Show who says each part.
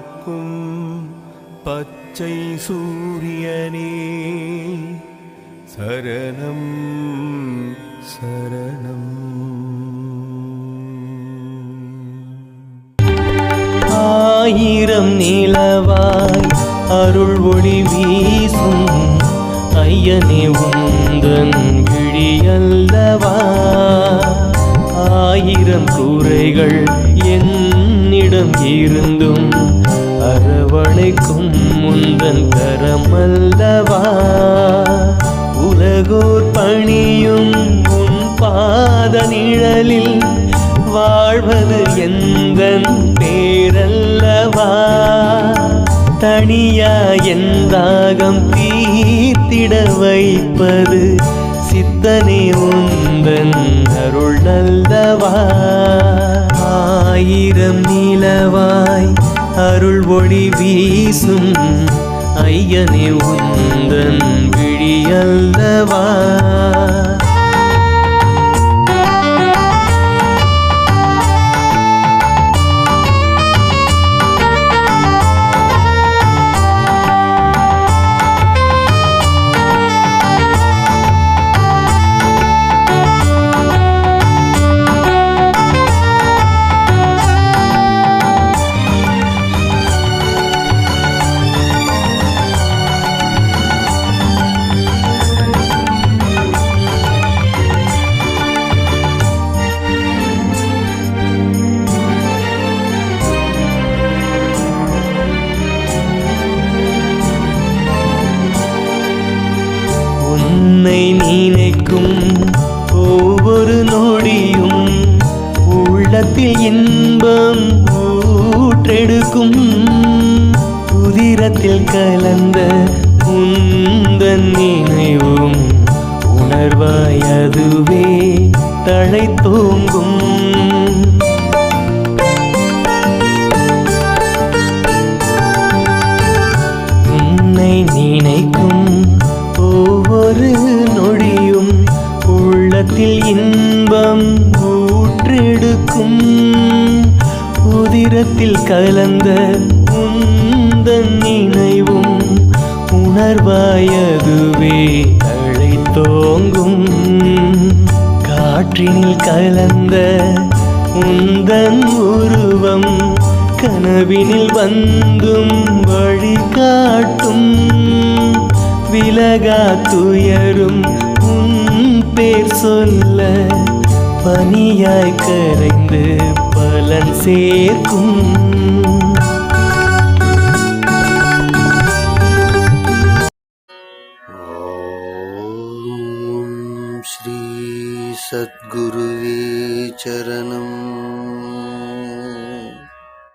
Speaker 1: காக்கும் பச்சை சூரியனே. சரணம் சரணம்.
Speaker 2: ஆயிரம் நிலவாய் அருள் ஒளி வீசும் ஐயனே உந்தன் விழியல்லவா? ஆயிரம் கூரைகள் தூரம் இருந்தும் அரவணைக்கும் முந்தன் கரமல்லவா? உலகோர் பணியும் உன் பாத நிழலில் வாழ்வது எந்த பேரல்லவா? தனியா எந்தாகம் தீர்த்திட வைப்பது சித்தனே உந்தன் அருள் நல்லவா? ஆயிரம் நிலவாய் அருள் ஒளி வீசும் ஐயனே உந்தன் விழியல்ல உன்னை நினைக்கும் ஒவ்வொரு நொடியும் உள்ளத்தில் இன்பம் ஊற்றெடுக்கும். உதிரத்தில் கலந்த உந்தன் நினைவும் உணர்வாய் அதுவே தழை உள்ளத்தில் இன்பம் ஊற்றெடுக்கும். உதிரத்தில் கலந்த உந்தன் நினைவும் உணர்வாயதுவே தழை தோங்கும் காற்றினில் கலந்த உந்தன் உருவம் கனவினில் வந்தும் வழிகாட்டும். விலகா துயரும் பேர் சொல்ல பனியாய் கரைந்து பலன் சேர்க்கும்.
Speaker 3: ஸ்ரீ சத்குருவே சரணம்.